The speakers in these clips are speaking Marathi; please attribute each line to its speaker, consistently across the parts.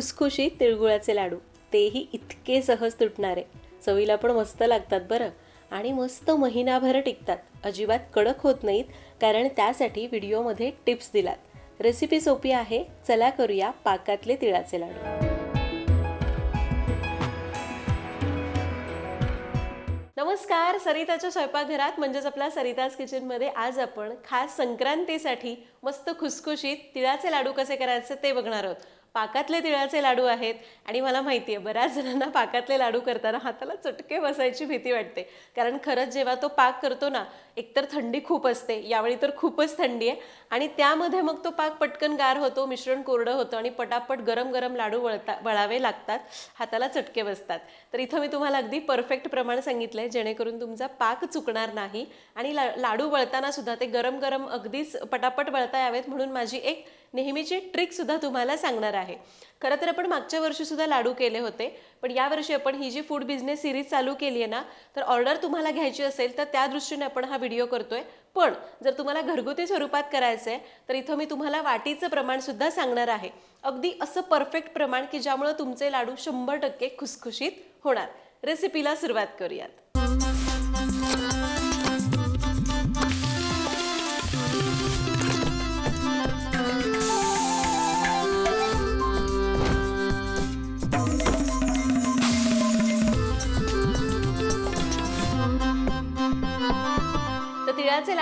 Speaker 1: खुसखुशीत तिळगुळाचे लाडू. तेही इतके सहज तुटणारे. चवीला पण मस्त लागतात बरं. आणि मस्त महिनाभर टिकतात. अजिबात कडक होत नाहीत कारण त्यासाठी व्हिडिओमध्ये टिप्स दिलात. रेसिपी सोपी आहे चला करूया पाकातले तिळाचे लाडू. नमस्कार सरिताच्या स्वयंपाकघरात म्हणजेच आपल्या सरिताज किचनमध्ये आज आपण खास संक्रांतीसाठी मस्त खुसखुशीत तिळाचे लाडू कसे करायचे ते बघणार आहोत. पाकातले तिळाचे लाडू आहेत आणि मला माहिती आहे बऱ्याच जणांना पाकातले लाडू करताना हाताला चटके बसायची भीती वाटते. कारण खरंच जेव्हा तो पाक करतो ना एकतर थंडी खूप असते यावेळी तर खूपच थंडी आहे. आणि त्यामध्ये मग तो पाक पटकन गार होतो मिश्रण कोरडं होतं आणि पटापट गरम गरम लाडू वळता वळावे लागतात हाताला चटके बसतात. तर इथं मी तुम्हाला अगदी परफेक्ट प्रमाण सांगितलंय जेणेकरून तुमचा पाक चुकणार नाही. आणि ला लाडू वळताना सुद्धा ते गरम गरम अगदीच पटापट वळता यावेत म्हणून माझी एक नेहमीची ट्रिकसुद्धा तुम्हाला सांगणार आहे. खरं तर आपण मागच्या वर्षीसुद्धा लाडू केले होते पण यावर्षी आपण ही जी फूड बिझनेस सिरीज चालू केली आहे ना तर ऑर्डर तुम्हाला घ्यायची असेल तर त्या दृष्टीने आपण हा व्हिडिओ करतोय. पण जर तुम्हाला घरगुती स्वरूपात करायचं आहे तर इथं मी तुम्हाला वाटीचं प्रमाणसुद्धा सांगणार आहे. अगदी असं परफेक्ट प्रमाण की ज्यामुळं तुमचे लाडू शंभर टक्के खुसखुशीत होणार. रेसिपीला सुरुवात करूयात.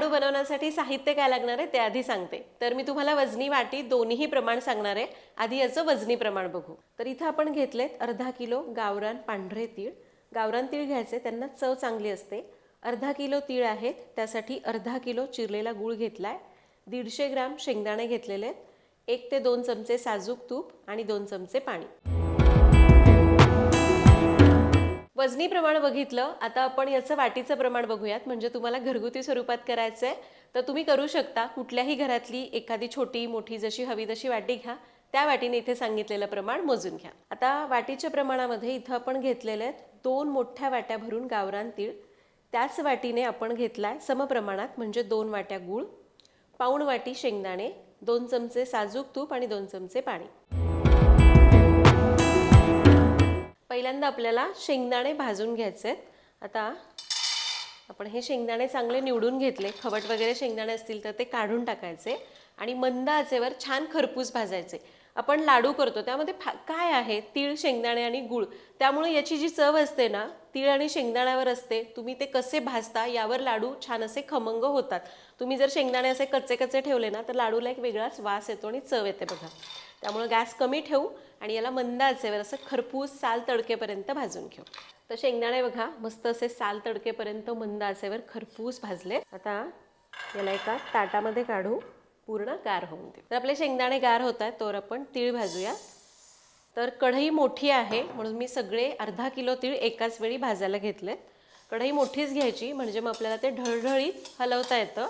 Speaker 1: लाडू बनवण्यासाठी साहित्य काय लागणार आहे ते आधी सांगते. तर मी तुम्हाला वजनी वाटी दोन्हीही प्रमाण सांगणार आहे. आधी याचं वजनी प्रमाण बघू. तर इथं आपण घेतलेत अर्धा किलो गावरान पांढरे तीळ. गावरान तीळ घ्यायचे त्यांना चव चांगली असते. अर्धा किलो तीळ आहेत त्यासाठी अर्धा किलो चिरलेला गूळ घेतलाय. दीडशे ग्राम शेंगदाणे घेतलेले आहेत. एक ते दोन चमचे साजूक तूप आणि दोन चमचे पाणी. वजनी प्रमाण बघितलं आता आपण याचं वाटीचं प्रमाण बघूयात. म्हणजे तुम्हाला घरगुती स्वरूपात करायचं आहे तर तुम्ही करू शकता. कुठल्याही घरातली एखादी छोटी मोठी जशी हवी तशी वाटी घ्या. त्या वाटीने इथे सांगितलेलं प्रमाण मोजून घ्या. आता वाटीच्या प्रमाणामध्ये इथं आपण घेतलेले आहेत दोन मोठ्या वाट्या भरून गावरान तीळ. त्याच वाटीने आपण घेतला आहे समप्रमाणात म्हणजे दोन वाट्या गूळ पाऊण वाटी शेंगदाणे दोन चमचे साजूक तूप आणि दोन चमचे पाणी. पहिल्यांदा आपल्याला शेंगदाणे भाजून घ्यायचे आहेत. आता आपण हे शेंगदाणे चांगले निवडून घेतले. खवट वगैरे शेंगदाणे असतील तर ते काढून टाकायचे. आणि मंद आचेवर छान खरपूस भाजायचे. आपण लाडू करतो त्यामध्ये फा काय आहे? तीळ शेंगदाणे आणि गूळ. त्यामुळे याची जी चव असते ना तीळ आणि शेंगदाण्यावर असते तुम्ही ते कसे भाजता यावर लाडू छान असे खमंग होतात. तुम्ही जर शेंगदाणे असे कच्चे कच्चे ठेवले ना तर लाडूला एक वेगळाच वास येतो आणि चव येते बघा. त्यामुळे गॅस कमी ठेवू आणि याला मंद आचेवर असं खरपूस साल तडकेपर्यंत भाजून घेऊ. तर शेंगदाणे बघा मस्त असे साल तडकेपर्यंत मंद आचेवर खरपूस भाजले आता याला एका ताटामध्ये काढू. पूर्ण गार होऊन देऊ. तर आपले शेंगदाणे गार होत आहेत तर आपण तीळ भाजूया. तर कढई मोठी आहे म्हणून मी सगळे अर्धा किलो तीळ एकाच वेळी भाजायला घेतले कढई मोठीच घ्यायची म्हणजे मग आपल्याला ते ढळढळीत हलवता येतं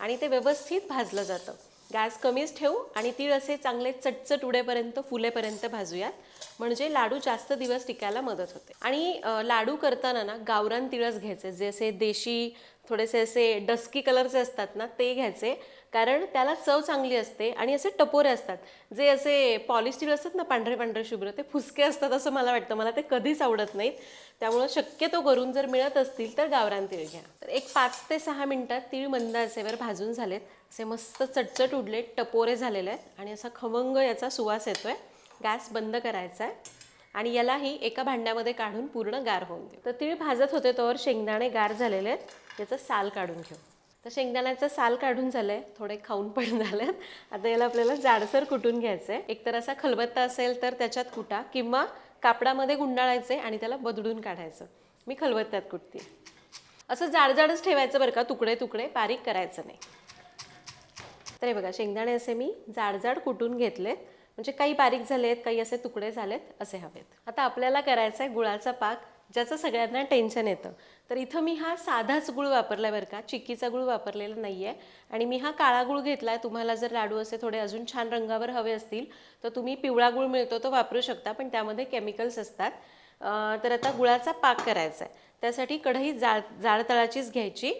Speaker 1: आणि ते व्यवस्थित भाजलं जातं. गॅस कमीच ठेवू आणि तीळ असे चांगले चटचट उडेपर्यंत फुलेपर्यंत भाजूयात. म्हणजे लाडू जास्त दिवस टिकायला मदत होते. आणि लाडू करताना ना गावरान तिळच घ्यायचे. जे असे देशी थोडेसे असे डस्की कलरचे असतात ना ते घ्यायचे. कारण त्याला चव चांगली असते आणि असे टपोरे असतात. जे असे पॉलिस्टील असतात ना पांढरे पांढरे शुभ्र ते फुसके असतात असं मला वाटतं. मला ते कधीच आवडत नाहीत. त्यामुळं शक्यतो करून जर मिळत असतील तर गावरान तीळ घ्या. तर एक पाच ते सहा मिनटात तीळ मंद असेवर भाजून झालेत. असे मस्त चटचट उडले टपोरे झालेले आहेत आणि असा खमंग याचा सुवास येतो आहे गॅस बंद करायचा आहे आणि यालाही एका भांड्यामध्ये काढून पूर्ण गार होऊन देऊ. तर तीळ भाजत होते तोवर शेंगदाणे गार झालेले आहेत. याचं साल काढून घेऊ तर शेंगदाण्याचं साल काढून झालंय थोडे खाऊन पण झालेत. आता याला आपल्याला जाडसर कुटून घ्यायचं आहे एकतर असा खलबत्ता असेल तर त्याच्यात कुटा किंवा कापडामध्ये गुंडाळायचे आणि त्याला बदडून काढायचं. मी खलबत्त्यात कुटते. असं जाड जाडच ठेवायचं बरं का तुकडे तुकडे बारीक करायचं नाही. तर हे बघा शेंगदाणे असे मी जाड जाड कुटून घेतलेत. म्हणजे काही बारीक झालेत काही असे तुकडे झालेत असे हवेत. आता आपल्याला करायचं आहे गुळाचा पाक ज्याचं सगळ्यांना टेन्शन येतं. तर इथं मी हा साधाच गुळ वापरला बरं का चिक्कीचा गुळ वापरलेला नाही आहे आणि मी हा काळा गुळ घेतला आहे तुम्हाला जर लाडू असे थोडे अजून छान रंगावर हवे असतील तर तुम्ही पिवळा गुळ मिळतो तो वापरू शकता पण त्यामध्ये केमिकल्स असतात. तर आता गुळाचा पाक करायचा आहे त्यासाठी कढई जाळ जाळतळाचीच घ्यायची.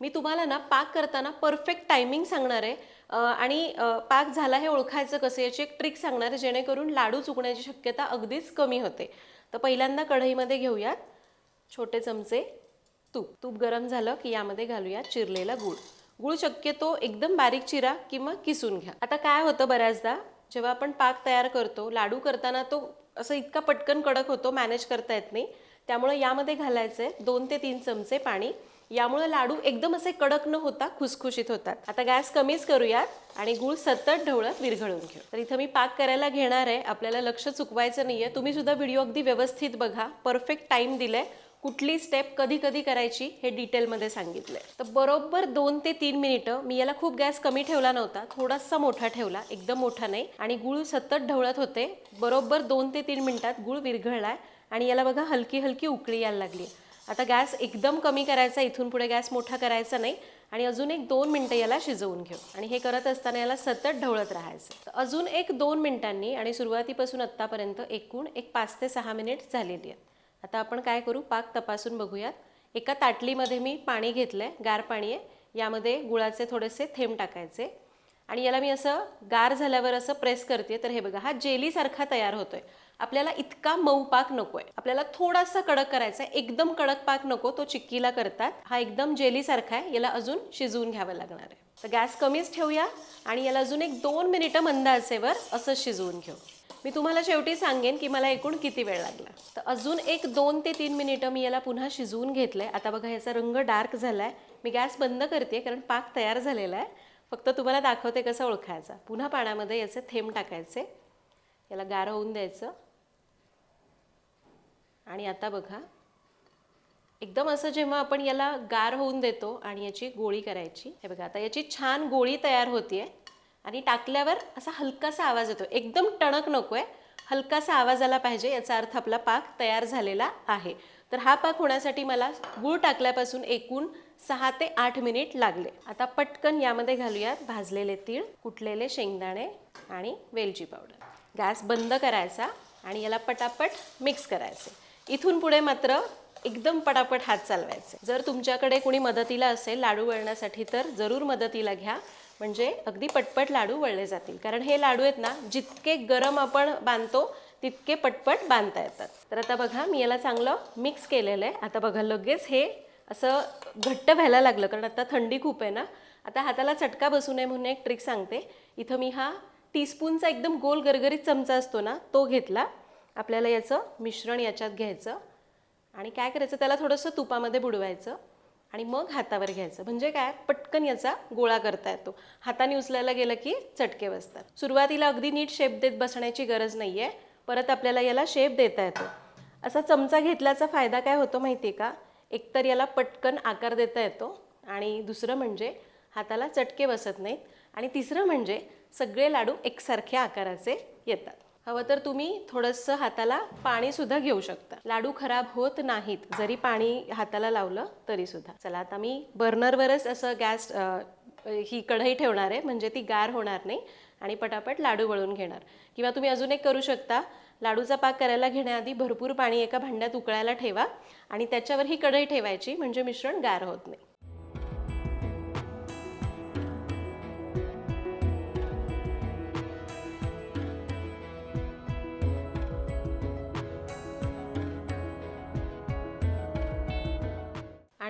Speaker 1: मी तुम्हाला ना पाक करताना परफेक्ट टायमिंग सांगणार आहे. आणि पाक झाला हे ओळखायचं कसं याची एक ट्रिक सांगणार आहे, जेणेकरून लाडू चुकण्याची शक्यता अगदीच कमी होते. तर पहिल्यांदा कढईमध्ये घेऊयात छोटे चमचे तूप. तूप गरम झालं की यामध्ये घालूया चिरलेला गूळ. गूळ शक्यतो एकदम बारीक चिरा किंवा किसून घ्या. आता काय होतं बऱ्याचदा जेव्हा आपण पाक तयार करतो लाडू करताना तो असं इतका पटकन कडक होतो मॅनेज करता येत नाही. त्यामुळे यामध्ये घालायचं आहे दोन ते तीन चमचे पाणी. यामुळे लाडू एकदम असे कडक न होता खुसखुशीत होतात. आता गॅस कमीच करूयात आणि गूळ सतत ढवळत विरघळून घेऊ. तर इथं मी पाक करायला घेणार आहे. आपल्याला लक्ष चुकवायचं नाहीये. तुम्ही सुद्धा व्हिडिओ अगदी व्यवस्थित बघा. परफेक्ट टाइम दिलाय. कुठली स्टेप कधी कधी करायची हे डिटेलमध्ये सांगितलंय. तर बरोबर दोन ते तीन मिनिटं मी याला खूप गॅस कमी ठेवला नव्हता. थोडासा मोठा ठेवला. एकदम मोठा नाही. आणि गुळ सतत ढवळत होते. बरोबर दोन ते तीन मिनिटात गुळ विरघळलाय. आणि याला बघा हलकी हलकी उकळी यायला लागली आता गॅस एकदम कमी करायचा इथून पुढे गॅस मोठा करायचा नाही. आणि अजून एक दोन मिनटं याला शिजवून घेऊ. आणि हे करत असताना याला सतत ढवळत राहायचं. तर अजून एक दोन मिनिटांनी आणि सुरुवातीपासून आत्तापर्यंत एकूण एक पाच ते सहा मिनिट झालेली आहेत. आता आपण काय करू? पाक तपासून बघूयात. एका ताटलीमध्ये मी पाणी घेतलं आहे गार पाणी आहे. यामध्ये गुळाचे थोडेसे थेंब टाकायचे. आणि याला मी असं गार झाल्यावर असं प्रेस करते तर हे बघा हा जेलीसारखा तयार होतोय. आपल्याला इतका मऊ पाक नकोय. आपल्याला थोडासा कडक करायचा आहे एकदम कडक पाक नको तो चिक्कीला करतात. हा एकदम जेलीसारखा आहे. याला अजून शिजवून घ्यावं लागणार आहे. तर गॅस कमीच ठेवूया आणि याला अजून एक दोन मिनिटं मंद असेवर असं शिजवून घेऊ. मी तुम्हाला शेवटी सांगेन की मला एकूण किती वेळ लागला. तर अजून एक दोन ते तीन मिनिटं मी याला पुन्हा शिजवून घेतलं आहे आता बघा याचा रंग डार्क झाला आहे मी गॅस बंद करते कारण पाक तयार झालेला आहे. फक्त तुम्हाला दाखवते कसं ओळखायचा. पुन्हा पाण्यामध्ये याचे थेंब टाकायचे. याला गार होऊन द्यायचं. आणि आता बघा. एकदम असं जेव्हा आपण याला गार होऊन देतो आणि याची गोळी करायची हे बघा आता याची छान गोळी तयार होतीये आणि टाकल्यावर असा हलकासा आवाज येतो. एकदम टणक नको आहे हलकासा आवाज आला पाहिजे याचा अर्थ आपला पाक तयार झालेला आहे. तर हा पाक होण्यासाठी मला गूळ टाकल्यापासून एकूण सहा ते आठ मिनिट लागले. आता पटकन यामध्ये घालूयात भाजलेले तीळ कुटलेले शेंगदाणे आणि वेलची पावडर. गॅस बंद करायचा आणि याला पटापट मिक्स करायचे. इथून पुढे मात्र एकदम पटापट हात चालवायचे. जर तुमच्याकडे कोणी मदतीला असेल लाडू वळण्यासाठी तर जरूर मदतीला घ्या. म्हणजे अगदी पटपट लाडू वळले जातील. कारण हे लाडू आहेत ना जितके गरम आपण बांधतो तितके पटपट बांधता येतात. तर आता बघा मी याला चांगलं मिक्स केलेलं आहे. आता बघा लगेच हे असं घट्ट व्हायला लागलं. कारण आता थंडी खूप आहे ना. आता हाताला चटका बसू नये म्हणून एक ट्रिक सांगते. इथं मी हा टीस्पूनचा एकदम गोल गरगरीत चमचा असतो ना तो घेतला. आपल्याला याचं मिश्रण याच्यात घ्यायचं. आणि काय करायचं? त्याला थोडंसं तुपामध्ये बुडवायचं आणि मग हातावर घ्यायचं. म्हणजे काय? पटकन याचा गोळा करता येतो. हाताने उचलायला गेलं की चटके बसतात. सुरुवातीला अगदी नीट शेप देत बसण्याची गरज नाही आहे परत आपल्याला याला शेप देता येतो. असा चमचा घेतल्याचा फायदा काय होतो माहिती आहे का? एकतर याला पटकन आकार देता येतो आणि दुसरं म्हणजे हाताला चटके बसत नाहीत. आणि तिसरं म्हणजे सगळे लाडू एकसारख्या आकाराचे येतात. हवं तर तुम्ही थोडंसं हाताला पाणीसुद्धा घेऊ शकता. लाडू खराब होत नाहीत. जरी पाणी हाताला लावलं तरी सुद्धा चला आता मी बर्नरवरच असं गॅस ही कढई ठेवणार आहे. म्हणजे ती गार होणार नाही आणि पटापट लाडू वळून घेणार. किंवा तुम्ही अजून एक करू शकता. लाडूचा पाक करायला घेण्याआधी भरपूर पाणी एका भांड्यात उकळायला ठेवा आणि त्याच्यावर ही कढई ठेवायची. म्हणजे मिश्रण गार होत नाही.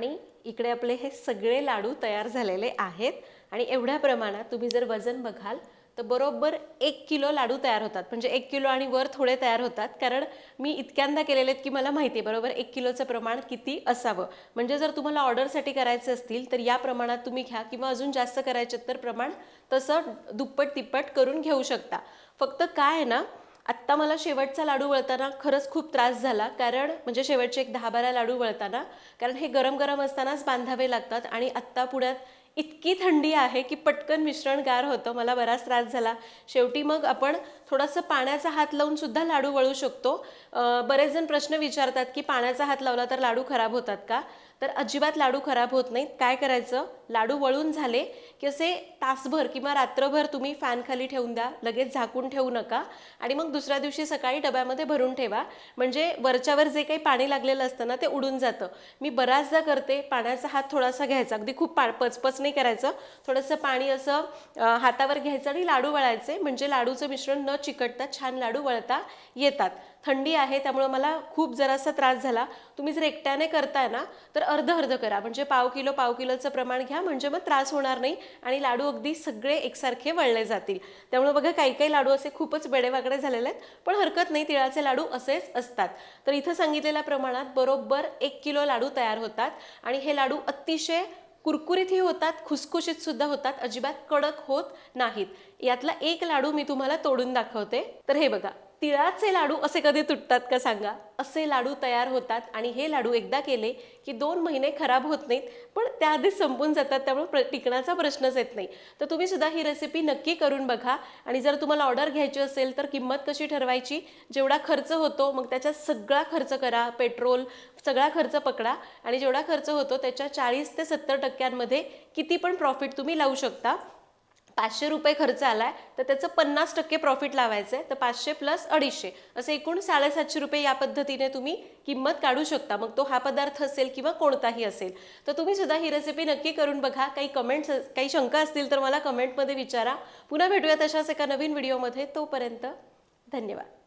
Speaker 1: आणि इकडे आपले हे सगळे लाडू तयार झालेले आहेत. आणि एवढ्या प्रमाणात तुम्ही जर वजन बघाल तर बरोबर एक किलो लाडू तयार होतात. म्हणजे एक किलो आणि वर थोडे तयार होतात. कारण मी इतक्यांदा केलेले आहेत की मला माहिती आहे बरोबर एक किलोचं प्रमाण किती असावं. म्हणजे जर तुम्हाला ऑर्डरसाठी करायचे असतील तर या प्रमाणात तुम्ही घ्या किंवा अजून जास्त करायचे तर प्रमाण तसं दुप्पट तिप्पट करून घेऊ शकता. फक्त काय आहे ना आत्ता मला शेवटचा लाडू वळताना खरंच खूप त्रास झाला. कारण म्हणजे शेवटचे एक दहा बारा लाडू वळताना कारण हे गरम गरम असतानाच बांधावे लागतात आणि आत्ता पुण्यात इतकी थंडी आहे की पटकन मिश्रण गार होतं. मला बराच त्रास झाला. शेवटी मग आपण थोडंसं पाण्याचा हात लावून सुद्धा लाडू वळू शकतो. बरेच जण प्रश्न विचारतात की पाण्याचा हात लावला तर लाडू खराब होतात का? तर अजिबात लाडू खराब होत नाहीत. काय करायचं? लाडू वळून झाले की असे तासभर किंवा रात्रभर तुम्ही फॅनखाली ठेवून द्या. लगेच झाकून ठेवू नका. आणि मग दुसऱ्या दिवशी सकाळी डब्यामध्ये भरून ठेवा. म्हणजे वरच्यावर जे काही पाणी लागलेलं असतं ना ते उडून जातं. मी बऱ्याचदा करते. पाण्याचा हात थोडासा घ्यायचा. अगदी खूप पा पचपच नाही करायचं. थोडंसं पाणी असं हातावर घ्यायचं आणि लाडू वळायचे. म्हणजे लाडूचं मिश्रण न चिकटता छान लाडू वळता येतात. थंडी आहे त्यामुळं मला खूप जरासा त्रास झाला. तुम्ही जर एकट्याने करताय ना तर अर्ध अर्ध करा. म्हणजे पाव किलो पाव किलोचं प्रमाण घ्या म्हणजे मग त्रास होणार नाही आणि लाडू अगदी सगळे एकसारखे वळले जातील. त्यामुळे बघा काही काही लाडू असे खूपच बेडेवाकडे झालेले आहेत पण हरकत नाही तिळाचे लाडू असेच असतात. तर इथं सांगितलेल्या प्रमाणात बरोबर एक किलो लाडू तयार होतात आणि हे लाडू अतिशय कुरकुरीतही होतात खुसखुशीत सुद्धा होतात अजिबात कडक होत नाहीत. यातला एक लाडू मी तुम्हाला तोडून दाखवते. तर हे बघा तिळाचे लाडू असे कधी तुटतात का सांगा? असे लाडू तयार होतात आणि हे लाडू एकदा केले की दोन महिने खराब होत नाहीत पण त्याआधीच संपून जातात त्यामुळे प्र टिकण्याचा प्रश्नच येत नाही. तर तुम्ही सुद्धा ही रेसिपी नक्की करून बघा आणि जर तुम्हाला ऑर्डर घ्यायची असेल तर किंमत कशी ठरवायची जेवढा खर्च होतो मग त्याच्यात सगळा खर्च करा पेट्रोल सगळा खर्च पकडा आणि जेवढा खर्च होतो त्याच्या चाळीस ते सत्तर टक्क्यांमध्ये किती पण प्रॉफिट तुम्ही लावू शकता. पाचशे रुपये खर्च आलाय तर त्याचं पन्नास टक्के प्रॉफिट लावायचं आहे तर पाचशे प्लस अडीचशे. असे एकूण साडेसातशे रुपये या पद्धतीने तुम्ही किंमत काढू शकता. मग तो हा पदार्थ असेल किंवा कोणताही असेल तर तुम्ही सुद्धा ही रेसिपी नक्की करून बघा. काही कमेंट्स काही शंका असतील तर मला कमेंटमध्ये विचारा. पुन्हा भेटूया तशाच एका नवीन व्हिडिओमध्ये तोपर्यंत धन्यवाद.